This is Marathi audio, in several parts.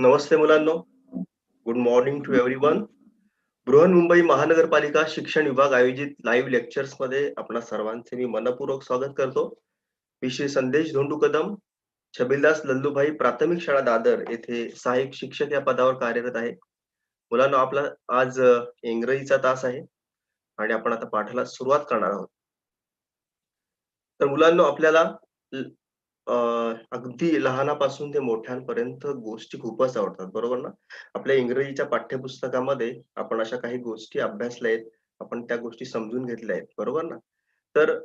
नमस्ते मुलांनो. Good morning to everyone Brihanmumbai महानगरपालिका शिक्षण विभाग आयोजित लाईव्ह लेक्चर्समध्ये आपणा सर्वांचे मी मनपूर्वक स्वागत करतो. मी श्री. संदेश धोंडू कदम छबिलदास लल्लूभाई प्राथमिक शाळा दादर येथे सहाय्यक शिक्षक या पदावर कार्यरत आहे. मुलांना आपला आज इंग्रजीचा तास आहे आणि आपण आता पाठाला सुरुवात करणार आहोत. तर मुलांना आपल्याला अगदी लहानापासून ते मोठ्यांपर्यंत गोष्टी खूपच आवडतात बरोबर ना? आपल्या इंग्रजीच्या पाठ्यपुस्तकामध्ये आपण अशा काही गोष्टी अभ्यासल्या आहेत आपण त्या गोष्टी समजून घेतल्या आहेत बरोबर ना? तर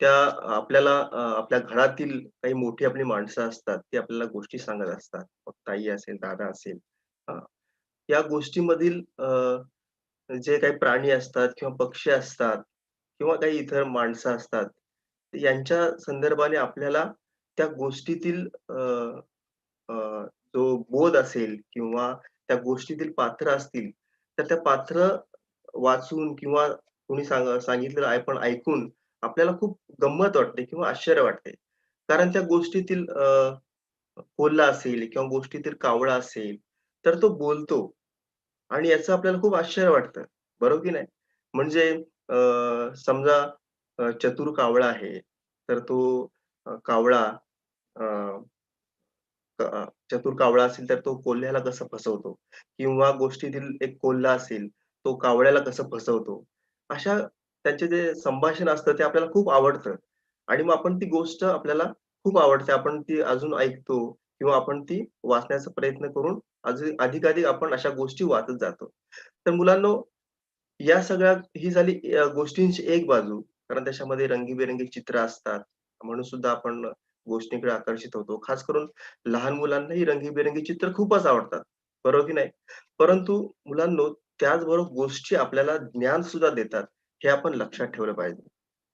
त्या आपल्याला आपल्या घरातील काही मोठी आपली माणसं असतात ती आपल्याला गोष्टी सांगत असतात. मग ताई असेल दादा असेल या गोष्टीमधील अ, जे काही प्राणी असतात किंवा पक्षी असतात किंवा काही इतर माणसं असतात यांच्या संदर्भाने आपल्याला त्या गोष्टीतील अ, अ, जो बोध असेल किंवा त्या गोष्टीतील पात्र असतील तर त्या पात्र वाचून किंवा कोणी सांग सांगितलेलं आपण ऐकून आपल्याला खूप गंमत वाटते किंवा आश्चर्य वाटते. कारण त्या गोष्टीतील अ, कोल्हा असेल किंवा गोष्टीतील कावळा असेल, तर तो बोलतो आणि याचं आपल्याला खूप आश्चर्य वाटतं. बरोबर की नाही? म्हणजे अ, समजा अ, चतुर कावळा आहे, तर तो अ, कावळा अ, चतुर कावळा असेल तर तो कोल्ह्याला कसं फसवतो किंवा गोष्टीतील एक कोल्हा असेल, तो कावळ्याला कसं फसवतो. अशा त्यांचे जे संभाषण असतं ते आपल्याला खूप आवडतं आणि मग आपण ती गोष्ट आपल्याला खूप आवडते. आपण ती अजून ऐकतो किंवा आपण ती वाचण्याचा प्रयत्न करून अजून अधिकाधिक आपण अशा गोष्टी वाचत जातो. तर मुलांनो, या सगळ्या ही झाली गोष्टींची एक बाजू. कारण त्याच्यामध्ये रंगीबेरंगी चित्र असतात. म्हणून सुद्धा आपण गोष्टींकडे आकर्षित होतो. खास करून लहान मुलांनाही रंगीबेरंगी चित्र खूपच आवडतात. बरोबर की नाही? परंतु मुलांनो, त्याचबरोबर गोष्टी आपल्याला ज्ञान सुद्धा देतात. हे आपण लक्षात ठेवलं पाहिजे.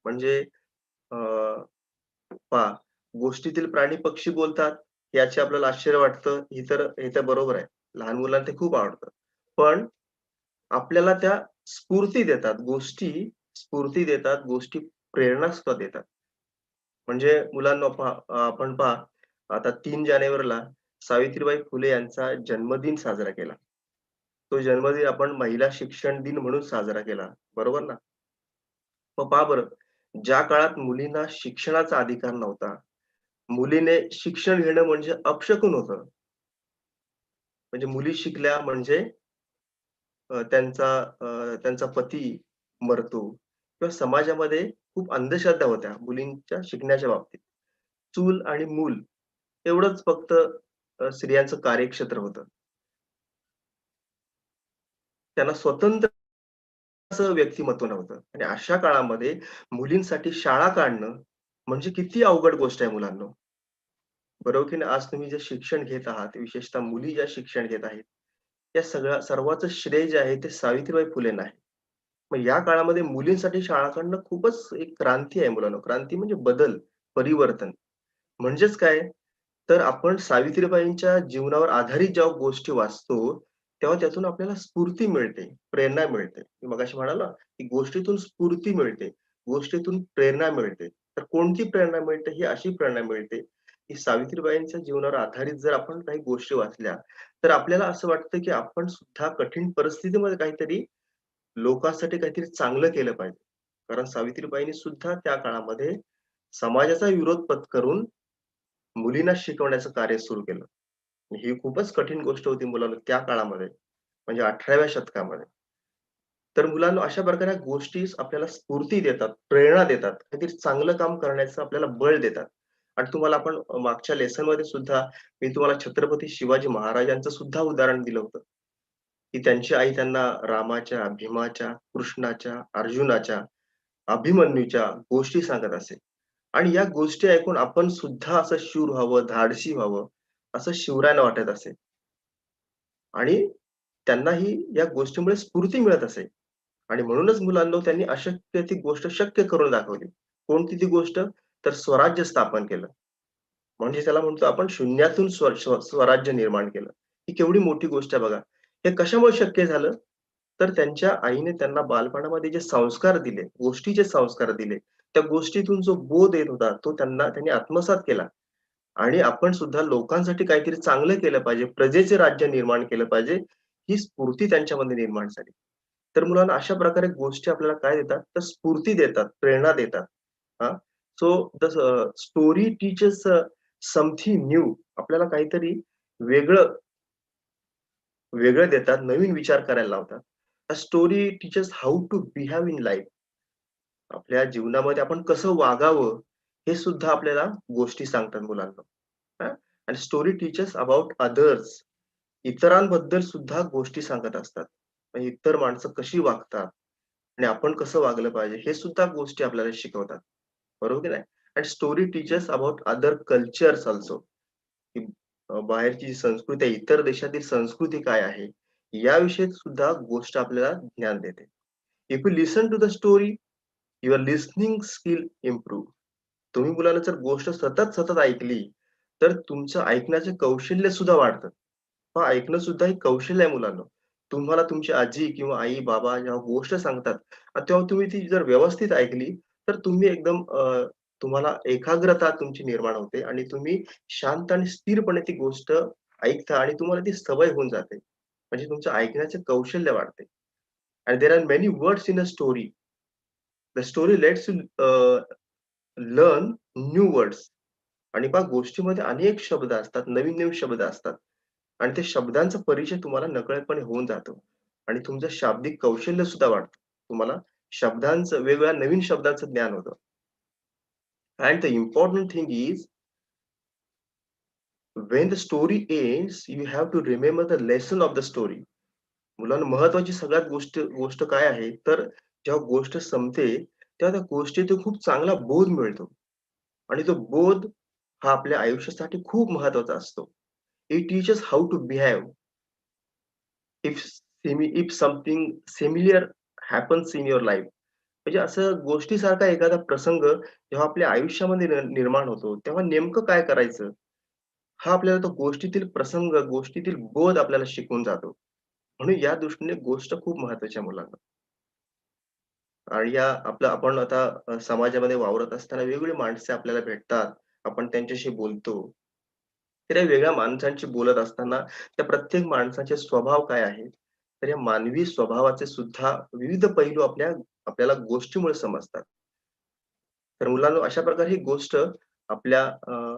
म्हणजे पा पहा गोष्टीतील प्राणी पक्षी बोलतात, याचे आपल्याला आश्चर्य वाटतं. हे तर हे तर बरोबर आहे. लहान मुलांना ते खूप आवडतं. पण आपल्याला त्या स्फूर्ती देतात. गोष्टी स्फूर्ती देतात, गोष्टी प्रेरणा सुद्धा देतात. म्हणजे मुलांना पहा आपण पहा आता तीन जानेवारीला सावित्रीबाई फुले यांचा जन्मदिन साजरा केला. तो जन्मदिन आपण महिला शिक्षण दिन म्हणून साजरा केला. बरोबर ना? मग पहा बरं, ज्या काळात मुलींना शिक्षणाचा अधिकार नव्हता, मुलीने शिक्षण घेणं म्हणजे अपशकून होतं. म्हणजे मुली शिकल्या म्हणजे त्यांचा त्यांचा पती मरतो किंवा समाजामध्ये खूप अंधश्रद्धा होत्या मुलींच्या शिकण्याच्या बाबतीत. चूल आणि मूल एवढंच फक्त स्त्रियांचं कार्यक्षेत्र होतं. त्यांना स्वतंत्र असं व्यक्तिमत्व नव्हतं आणि अशा काळामध्ये मुलींसाठी शाळा काढणं म्हणजे किती अवघड गोष्ट आहे मुलांनो. बरोबर की आज तुम्ही जे शिक्षण घेत आहात, विशेषतः मुली ज्या शिक्षण घेत आहेत, या सगळ्या सर्वाचं श्रेय जे आहे ते सावित्रीबाई फुलेंना आहे. मग या काळामध्ये मुलींसाठी शाळा काढणं खूपच एक क्रांती आहे मुलांनो. क्रांती म्हणजे बदल, परिवर्तन. म्हणजेच काय? तर आपण सावित्रीबाईंच्या जीवनावर आधारित जेव्हा गोष्टी वाचतो, तेव्हा त्यातून आपल्याला स्फूर्ती मिळते, प्रेरणा मिळते. मग अशी म्हणाला की गोष्टीतून स्फूर्ती मिळते, गोष्टीतून प्रेरणा मिळते. तर कोणती प्रेरणा मिळते? ही अशी प्रेरणा मिळते, की सावित्रीबाईंच्या जीवनावर आधारित जर आपण काही गोष्टी वाचल्या, तर आपल्याला असं वाटतं, की आपण सुद्धा कठीण परिस्थितीमध्ये काहीतरी लोकांसाठी काहीतरी चांगलं केलं पाहिजे. कारण सावित्रीबाईंनी सुद्धा त्या काळामध्ये समाजाचा विरोध पत्करून मुलींना शिकवण्याचं कार्य सुरू केलं. ही खूपच कठीण गोष्ट होती मुलांना त्या काळामध्ये, म्हणजे 18व्या शतकामध्ये. तर मुलांना अशा प्रकारे गोष्टी आपल्याला स्फूर्ती देतात, प्रेरणा देतात, काहीतरी चांगलं काम करण्याचं आपल्याला बळ देतात. आणि तुम्हाला आपण मागच्या लेसनमध्ये सुद्धा मी तुम्हाला छत्रपती शिवाजी महाराजांचं सुद्धा उदाहरण दिलं होतं, की त्यांची आई त्यांना रामाच्या, भीमाच्या, कृष्णाच्या, अर्जुनाच्या, अभिमन्यूच्या गोष्टी सांगत असे. आणि या गोष्टी ऐकून आपण सुद्धा असं शूर व्हावं, धाडसी व्हावं, असं शिवरायांना वाटत असे. आणि त्यांनाही या गोष्टीमुळे स्फूर्ती मिळत असे. आणि म्हणूनच मुलांनो त्यांनी अशक्य ती गोष्ट शक्य करून दाखवली. कोणती ती गोष्ट? तर स्वराज्य स्थापन केलं. म्हणजे त्याला म्हणतो आपण शून्यातून स्व स्वराज्य निर्माण केलं. ही केवढी मोठी गोष्ट आहे बघा. हे कशामुळे शक्य झालं? तर त्यांच्या आईने त्यांना बालपणामध्ये जे संस्कार दिले, गोष्टीचे संस्कार दिले, त्या गोष्टीतून जो बोध येत होता, तो त्यांना त्यांनी आत्मसात केला. आणि आपण सुद्धा लोकांसाठी काहीतरी चांगलं केलं पाहिजे प्रजेचे राज्य निर्माण केलं पाहिजे ही स्फूर्ती त्यांच्यामध्ये निर्माण झाली. तर मुलांना अशा प्रकारे गोष्टी आपल्याला काय देतात? तर स्फूर्ती देतात प्रेरणा देतात. हा? So the story teachers something new आपल्याला काहीतरी वेगळं वेगळं देतात नवीन विचार करायला लावतात. Story teachers how to behave in life आपल्या जीवनामध्ये आपण कसं वागावं हे सुद्धा आपल्याला गोष्टी सांगतात मुलांना. आणि स्टोरी टीचर्स अबाउट अदर्स इतरांबद्दल सुद्धा गोष्टी सांगत असतात. इतर माणसं कशी वागतात आणि आपण कसं वागलं पाहिजे हे सुद्धा गोष्टी आपल्याला शिकवतात. बरोबर की नाही? आणि story teachers about other cultures also बाहेरची जी संस्कृती आहे इतर देशातील संस्कृती काय आहे याविषयी सुद्धा गोष्ट आपल्याला ज्ञान देते. If you listen to the story your listening skill improve तुम्ही मुलाला जर गोष्ट सतत सतत ऐकली तर तुमचं ऐकण्याचे कौशल्य सुद्धा वाढतं. हा ऐकणं सुद्धा एक कौशल्य आहे मुलांना. तुम्हाला तुमची आजी किंवा आई बाबा जेव्हा गोष्ट सांगतात. तेव्हा तुम्ही ती जर व्यवस्थित ऐकली तर तुम्ही एकदम तुम्हाला एकाग्रता तुमची निर्माण होते आणि तुम्ही शांत आणि स्थिरपणे ती गोष्ट ऐकता आणि तुम्हाला ती सवय होऊन जाते. म्हणजे तुमचं ऐकण्याचे कौशल्य वाढते. Uh, आणि there are many words in a story the story lets you learn new words आणि बा गोष्टीमध्ये अनेक शब्द असतात नवीन नवीन शब्द असतात. आणि ते शब्दांचा परिचय तुम्हाला नकळतपणे होऊन जातो. आणि तुमचं शाब्दिक कौशल्य सुद्धा वाढतं. तुम्हाला शब्दांचं वेगवेगळ्या नवीन शब्दांचं ज्ञान होतं. And the important thing is, when the story ends, you have to remember the lesson of the story. मुलांना महत्वाची सगळ्यात गोष्ट गोष्ट काय आहे? तर जेव्हा गोष्ट संपते तेव्हा त्या गोष्टीतून खूप चांगला बोध मिळतो. आणि तो बोध हा आपल्या आयुष्यासाठी खूप महत्त्वाचा असतो. It teachers how to behave if if something similar happens in your life म्हणजे असं गोष्टीसारखा एखादा प्रसंग जेव्हा आपल्या आयुष्यामध्ये निर्माण होतो तेव्हा नेमकं काय करायचं? हा आपल्याला तो गोष्टीतील प्रसंग गोष्टीतील बोध आपल्याला शिकून जातो. म्हणून या दृष्टीने गोष्ट खूप महत्वाची आहे मुलांना. आणि या आपलं आपण आता समाजामध्ये वावरत असताना वेगवेगळी माणसे आपल्याला भेटतात. आपण त्यांच्याशी बोलतो. तर या वेगळ्या माणसांशी बोलत असताना त्या प्रत्येक माणसाचे स्वभाव काय आहेत? तर या मानवी स्वभावाचे सुद्धा विविध पैलू आपल्या आपल्याला गोष्टीमुळे समजतात. तर मुलांना अशा प्रकारे ही गोष्ट आपल्या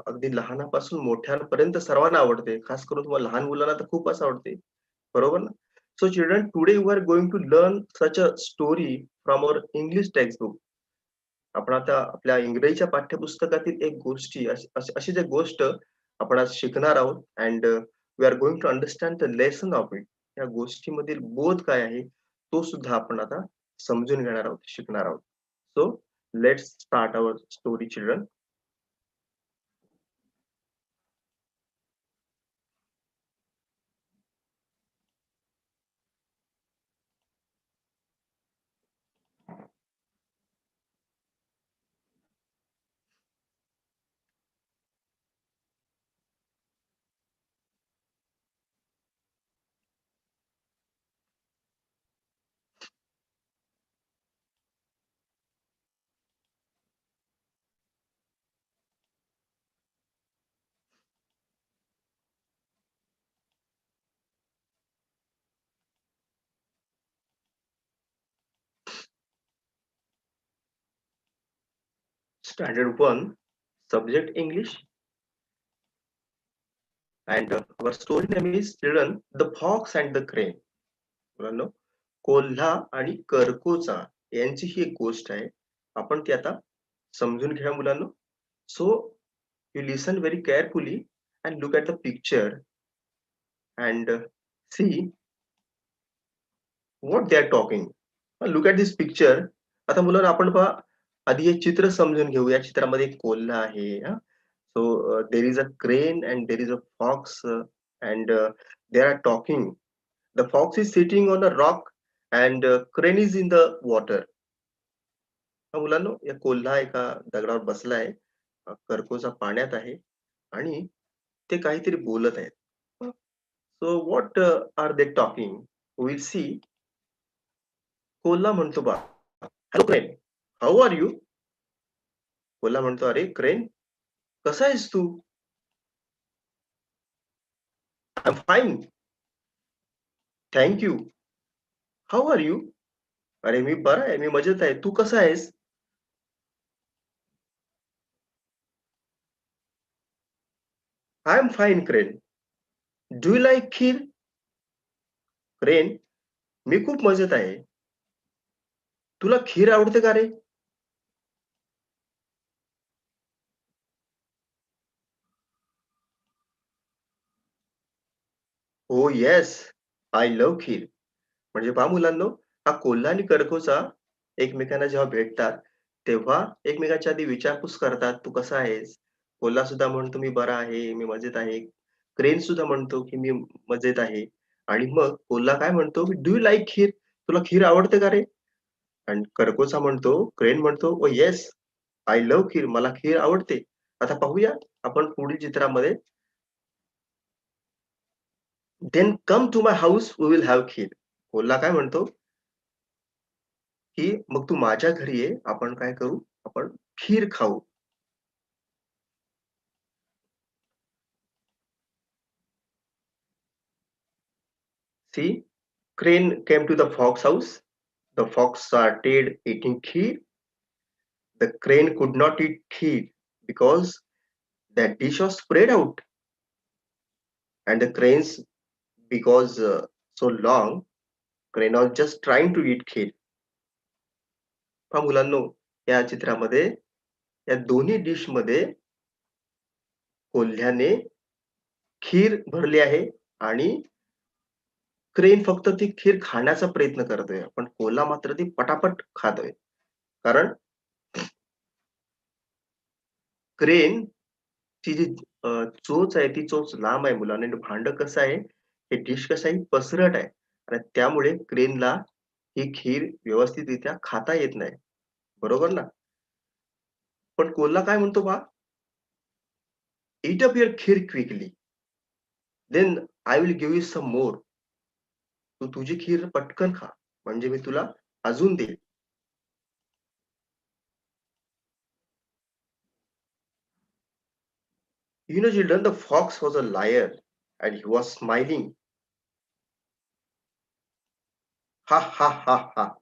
अगदी लहानापासून मोठ्यांपर्यंत सर्वांना आवडते. खास करून तुम्हाला लहान मुलांना तर खूपच आवडते. बरोबर ना? So children today you are going to learn such a story from our English text book आपण आता आपल्या इंग्रजीच्या पाठ्यपुस्तकातील एक गोष्टी अशी जे गोष्ट आपण आज शिकणार आहोत and we are going to understand the lesson of it या गोष्टीमधील बोध काय आहे तो सुद्धा आपण आता समजून घेणार आहोत शिकणार आहोत. So let's start our story children Standard 1, subject English. And uh, our story name is children, The Fox and the Crane. मुलांनो कोल्हा आणि करकोचा यांची ही एक गोष्ट आहे. आपण ती आता समजून घ्या मुलांनो. So you listen very carefully and look at the picture and see what they are talking look at this picture आता मुलांना आपण पहा आधी हे चित्र समजून घेऊ. या चित्रामध्ये एक कोल्हा आहे so there is a crane and there is a fox and there are talking the fox is sitting on a rock and crane is in the water मुलांना या कोल्हा एका दगडावर बसलाय. कर्कोचा पाण्यात आहे आणि ते काहीतरी बोलत आहेत. So what are they talking will see कोल्हा म्हणतो बा hello crane how are you कोल्हा म्हणतो अरे क्रेन कसा आहेस तू? I am fine thank you how are you अरे मी बरा आहे मी मजेत आहे. तू कसा आहेस? I am fine crane. Do you like kheer crane मी खूप मजेत आहे. तुला खीर आवडते का रे? हो येस आय लव्ह खीर. म्हणजे पहा मुलांनो हा कोल्हा आणि कर्कोचा एकमेकांना जेव्हा भेटतात तेव्हा एकमेकांच्या आधी विचारपूस करतात तू कसा आहेस? कोल्हा सुद्धा म्हणतो मी बरा आहे मी मजेत आहे. क्रेन सुद्धा म्हणतो की मी मजेत आहे. आणि मग कोल्हा काय म्हणतो की डू यू लाईक खीर? तुला खीर आवडते का रे? आणि कर्कोचा म्हणतो क्रेन म्हणतो oh yes I love kheer. मला खीर आवडते. आता पाहूया आपण पुढील चित्रामध्ये then come to my house we will have kheer कोल्हा काय म्हणतो की मग तू माझ्या घरी ये आपण काय करू आपण खीर खाऊ see crane came to the fox house the fox started eating kheer the crane could not eat kheer because that dish was spread out and the cranes because uh, so long crane was just trying to eat kale पहा मुलांनो या चित्रामध्ये या दोन्ही डिशमध्ये कोल्ह्याने खीर भरली आहे आणि क्रेन फक्त ती खीर खाण्याचा प्रयत्न करतोय. पण कोल्हा मात्र ती पटापट खातोय. कारण क्रेन ची जी चोच आहे ती चोच लांब आहे मुलांनी. भांड कसं आहे हे डिश कसं आहे पसरट आहे. आणि त्यामुळे क्रेनला ही खीर व्यवस्थितरित्या खाता येत नाही. बरोबर ना? पण कोल्हा काय म्हणतो बा? Eat up your kheer quickly then I will give you some more तू तुझी खीर पटकन खा म्हणजे मी तुला अजून देईल You know, children, the fox was a liar. And he was smiling. Ha ha ha ha.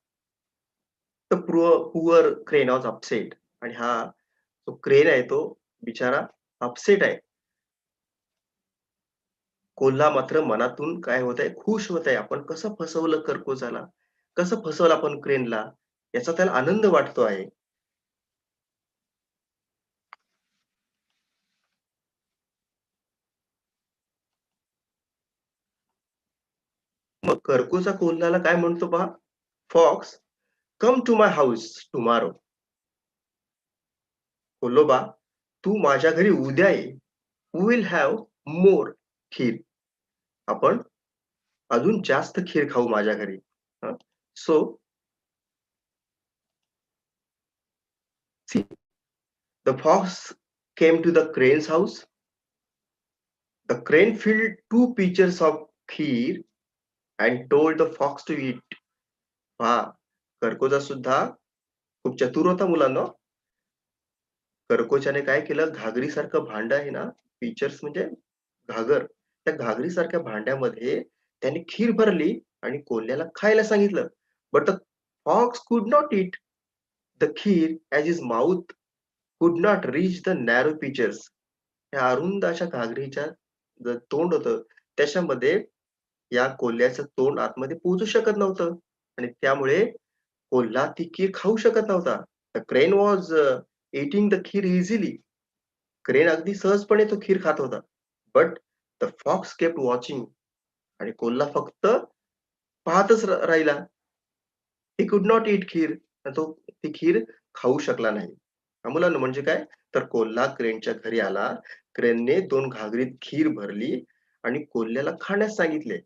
The poor, poor crane was upset. आणि हा जो क्रेन आहे तो बिचारा अपसेट आहे कोल्हा मात्र मनातून काय होत आहे खुश होत आहे आपण कसं फसवलं कर्कोचाला कसं फसवलं आपण क्रेनला याचा त्याला आनंद वाटतो आहे मग कर्कोचा कोल्हाला काय म्हणतो पहा? Fox come to my house tomorrow कोल्होबा तू माझ्या घरी उद्या ये. Will have more kheer? आपण अजून जास्त खीर खाऊ माझ्या घरी. So the fox came to the crane's house the crane filled to pitchers of kheer. And told the fox to eat हा कर्कोचा सुद्धा खूप चतुर होता मुलांना. कर्कोचाने काय केलं घागरीसारखं भांड आहे ना फीचर्स म्हणजे घागर त्या घागरीसारख्या भांड्यामध्ये त्याने खीर भरली आणि कोल्ह्याला खायला सांगितलं. But the fox could not eat the kheer as his mouth could not reach the narrow pitchers ह्या अरुंद अशा घागरीच्या तोंड होतं त्याच्यामध्ये या कोल्ह्याचं तोंड आतमध्ये पोहोचू शकत नव्हतं. आणि त्यामुळे कोल्हा ती खीर खाऊ शकत नव्हता. The crane was eating the kheer easily crane अगदी सहजपणे तो खीर खात होता. But the fox kept watching आणि कोल्हा फक्त पाहतच राहिला. ही कुड नॉट इट खीर. तो ती खीर खाऊ शकला नाही. मुलांना म्हणजे काय? तर कोल्हा क्रेनच्या घरी आला. क्रेनने दोन घागरीत खीर भरली आणि कोल्ह्याला खाण्यास सांगितले.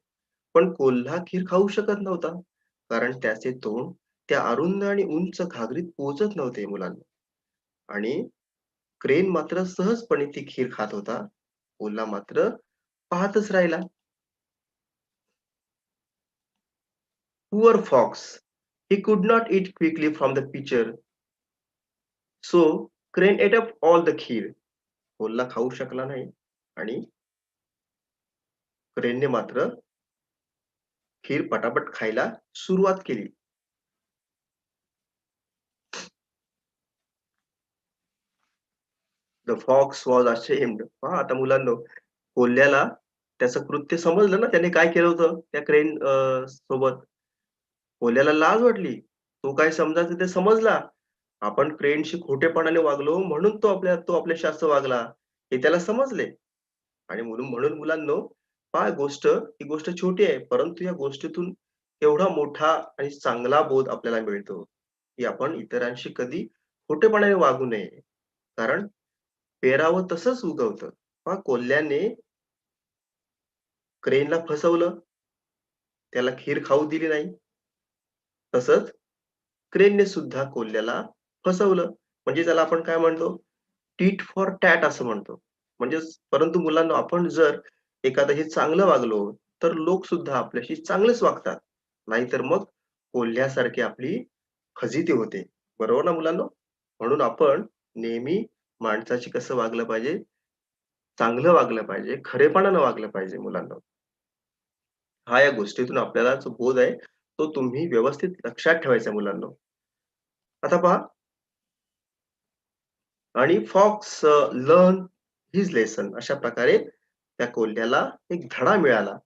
पण कोल्हा खीर खाऊ शकत नव्हता कारण त्याचे तोंड त्या अरुंद आणि उंच घागरीत पोचत नव्हते मुलांना. आणि क्रेन मात्र सहजपणे ती खीर खात होता. कोल्हा मात्र पाहतच राहिला. Poor fox he could not eat quickly from the picture so crane ate up all the kheer कोल्हा खाऊ शकला नाही. आणि क्रेनने मात्र खीर पटापट खायला सुरुवात केली. द फॉक्स वॉज अशेम्ड हा आता मुलांनो, कोल्ह्याला त्याचं कृत्य समजलं ना, त्याने काय केलं होतं त्या क्रेन सोबत. कोल्ह्याला लाज वाटली. तो काय समजायचं ते समजला. आपण क्रेनशी खोटेपणाने वागलो म्हणून तो आपल्या तो आपल्याशी असं वागला, हे त्याला समजले. आणि म्हणून म्हणून मुलांनो, पहा गोष्ट ही गोष्ट छोटी आहे, परंतु या गोष्टीतून एवढा मोठा आणि चांगला बोध आपल्याला मिळतो, की आपण इतरांशी कधी खोटेपणाने वागू नये. कारण पेरावं तसंच उगवतं. पहा कोल्ह्याने क्रेनला फसवलं. त्याला खीर खाऊ दिली नाही. तसंच क्रेनने सुद्धा कोल्ह्याला फसवलं. म्हणजे त्याला आपण काय म्हणतो, टीट फॉर टॅट असं म्हणतो. म्हणजेच परंतु मुलांना आपण जर एखाद्याशी चांगलं वागलो, तर लोक सुद्धा आपल्याशी चांगलेच वागतात. नाहीतर मग कोल्ह्यासारखी आपली फजिती होते. बरोबर ना मुलांनो? म्हणून आपण नेहमी माणसाशी कसं वागलं पाहिजे? चांगलं वागलं पाहिजे, खरेपणानं वागलं पाहिजे मुलांनो. हा या गोष्टीतून आपल्याला जो बोध आहे, तो तुम्ही व्यवस्थित लक्षात ठेवायचा मुलांनो. आता पहा आणि फॉक्स लर्न हिज लेसन अशा प्रकारे त्या कोल्ह्याला एक धडा मिळाला.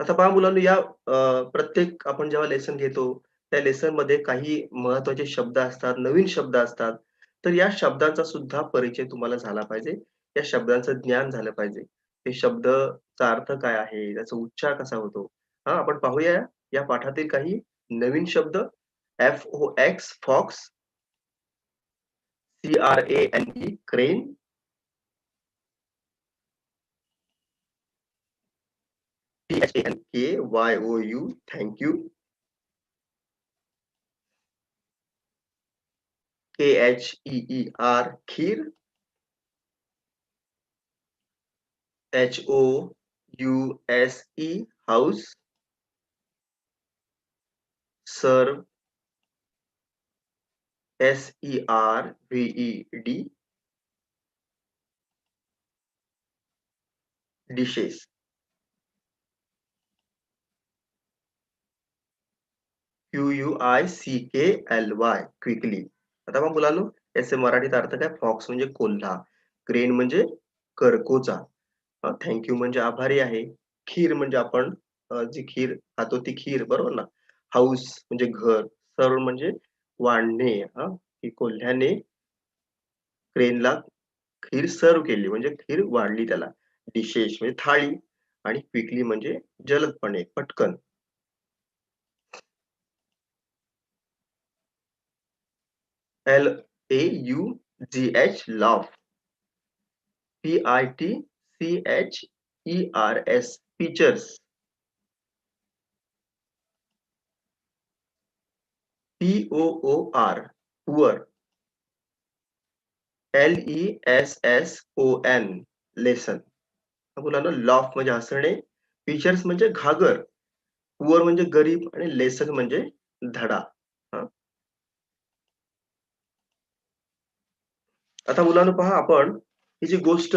आता पहा मुलांनो या प्रत्येक आपण जेव्हा लेसन घेतो, त्या लेसनमध्ये काही महत्त्वाचे शब्द असतात, नवीन शब्द असतात. तर या शब्दांचा सुद्धा परिचय तुम्हाला झाला पाहिजे. या शब्दांचं ज्ञान झालं पाहिजे. हे शब्दचा अर्थ काय आहे? त्याचा उच्चार कसा होतो? हा आपण पाहूया या पाठातील काही नवीन शब्द एफ-ओ-एक्स fox, सी-आर-ए-एन-ई crane, T-H-A-N-K-Y-O-U thank you. K-H-E-E-R kheer. H-O-U-S-E house. Serve. S-E-R-V-E-D. Dishes. क्यू-यू-आय-सी-के-एल-वाय quickly. आता पहा मुलालो याचे मराठीत अर्थ काय? फॉक्स म्हणजे कोल्हा, क्रेन म्हणजे करकोचा, थँक्यू थँक यू म्हणजे आभारी आहे, खीर म्हणजे आपण जी खीर खातो ती खीर बरोबर ना? हाऊस म्हणजे घर, सर्व म्हणजे वाढणे हा की कोल्ह्याने क्रेनला खीर सर्व्ह केली म्हणजे खीर वाढली त्याला. डिशेस म्हणजे थाळी आणि क्विकली म्हणजे जलदपणे, पटकन. L-A-U-G-H love. P-I-T-C-H-E-R-S pictures. P-O-O-R poor. L-E-S-S-O-N lesson. मुलांना लॉफ म्हणजे हसणे, फीचर्स म्हणजे घागर, पुअर म्हणजे गरीब आणि लेसन म्हणजे धडा. हां. आता मुलांनो पहा आपण ही जी गोष्ट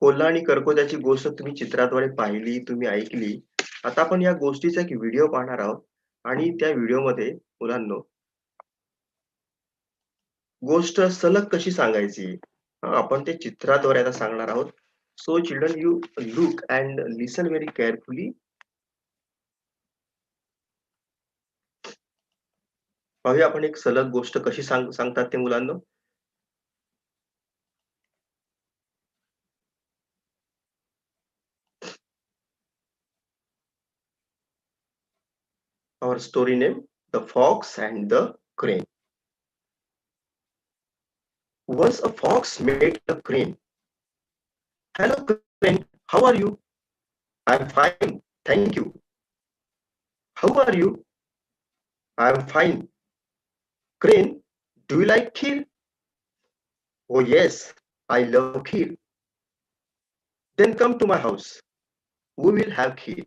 कोल्हा आणि कर्कोद्याची गोष्ट तुम्ही चित्राद्वारे पाहिली, तुम्ही ऐकली. आता आपण या गोष्टीचा एक व्हिडिओ पाहणार आहोत आणि त्या व्हिडिओमध्ये मुलांनो गोष्ट सलग कशी सांगायची? आपण ते चित्राद्वारे आता सांगणार आहोत. So children you look and listen very carefully. पाहूया आपण एक सलग गोष्ट कशी सांग सांगतात ते मुलांनो. Our story name, The Fox and the Crane. Once a fox met a crane. Hello, crane. How are you? I'm fine. Thank you. How are you? I'm fine. Crane, do you like kheer? Oh, yes, I love kheer. Then come to my house. We will have kheer.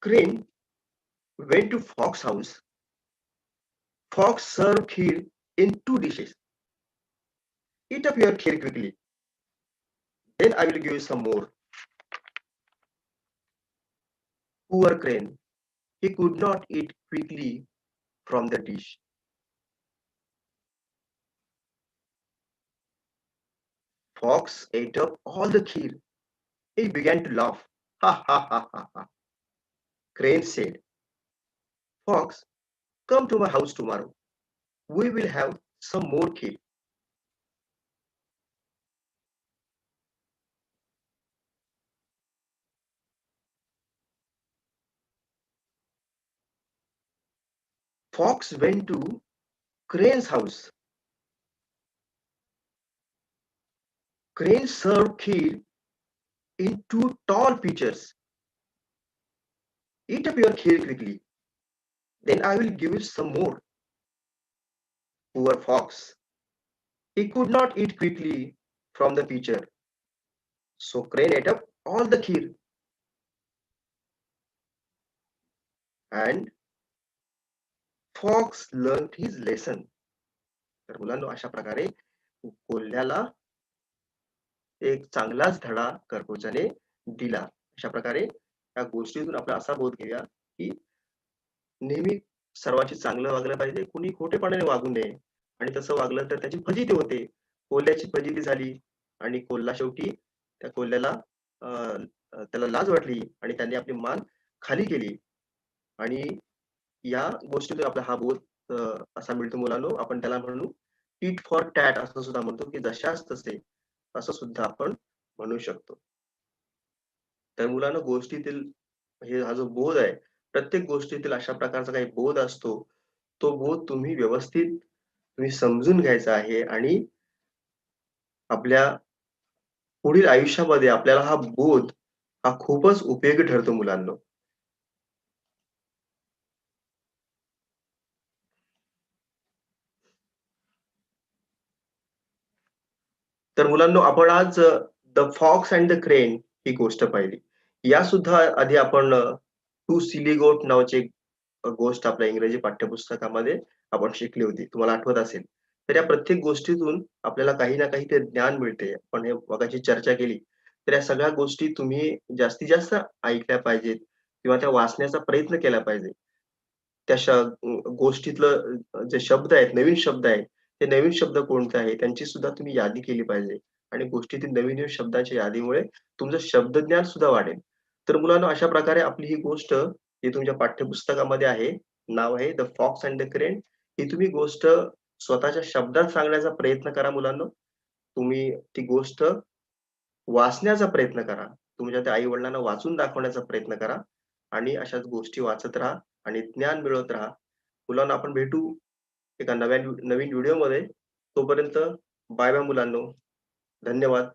Crane went to Fox house. Fox served kheer in two dishes. Eat up your kheer quickly. Then I will give you some more. Poor crane. He could not eat quickly from the dish. Fox ate up all the kheer. He began to laugh. Ha ha ha ha ha. Crane said, Fox, come to my house tomorrow. We will have some more kheer. Fox went to Crane's house. Crane served kheer in two tall pitchers. Eat up your kheer quickly. Then I will give you some more. Poor fox. He could not eat quickly from the pitcher. So Crane ate up all the kheer. And Fox learned his lesson. तर मुलांनो अशा प्रकारे कोल्ह्याला एक चांगलाच धडा कर्कोचाने दिला अशा प्रकारे या गोष्टीतून आपला असा बोध घेऊया की नेहमी सर्वांची चांगलं वागलं पाहिजे कुणी खोटेपणाने वागू नये. आणि तसं वागलं तर त्याची फजिती होते. कोल्ह्याची फजिती झाली आणि कोल्हा शेवटी त्या कोल्ह्याला त्याला लाज वाटली आणि त्यांनी आपली मान खाली केली. आणि या गोष्टीतून आपला हा बोध असा मिळतो मुलांनो. आपण त्याला म्हणू टीट फॉर टॅट असं सुद्धा म्हणतो की जशाच तसे असं सुद्धा आपण म्हणू शकतो. तर मुलांना गोष्टीतील हे हा जो बोध आहे प्रत्येक गोष्टीतील अशा प्रकारचा काही बोध असतो तो बोध तुम्ही व्यवस्थित तुम्ही समजून घ्यायचा आहे आणि आपल्या पुढील आयुष्यामध्ये आपल्याला हा बोध हा खूपच उपयोगी ठरतो मुलांना. तर मुलांना आपण आज the fox and the crane ही गोष्ट पाहिली. या सुद्धा आधी आपण टू सिली गोट नावाची गोष्ट आपल्या इंग्रजी पाठ्यपुस्तकामध्ये आपण शिकली होती. तुम्हाला आठवत असेल. तर या प्रत्येक गोष्टीतून आपल्याला काही ना काही ते ज्ञान मिळते. आपण हे मगाची चर्चा केली. तर या सगळ्या गोष्टी तुम्ही जास्तीत जास्त ऐकल्या पाहिजेत किंवा त्या वाचण्याचा प्रयत्न केला पाहिजे. त्या गोष्टीतलं जे शब्द आहेत नवीन शब्द आहेत ते नवीन शब्द कोणते आहेत त्यांची सुद्धा तुम्ही यादी केली पाहिजे. आणि गोष्टीतील नवीन नवीन शब्दांच्या यादीमुळे तुमचं शब्दज्ञान सुद्धा वाढेल. तर मुलांना अशा प्रकारे आपली ही गोष्ट ही तुमच्या पाठ्यपुस्तकामध्ये आहे. नाव आहे the fox and the crane ही तुम्ही गोष्ट स्वतःच्या शब्दात सांगण्याचा प्रयत्न करा मुलांना. तुम्ही ती गोष्ट वाचण्याचा प्रयत्न करा. तुमच्या त्या आई वडिलांना वाचून दाखवण्याचा प्रयत्न करा आणि अशाच गोष्टी वाचत राहा आणि ज्ञान मिळवत राहा. मुलांना आपण भेटू एका नव्या नवीन व्हिडिओमध्ये. तोपर्यंत बाय बाय मुलांनो. धन्यवाद.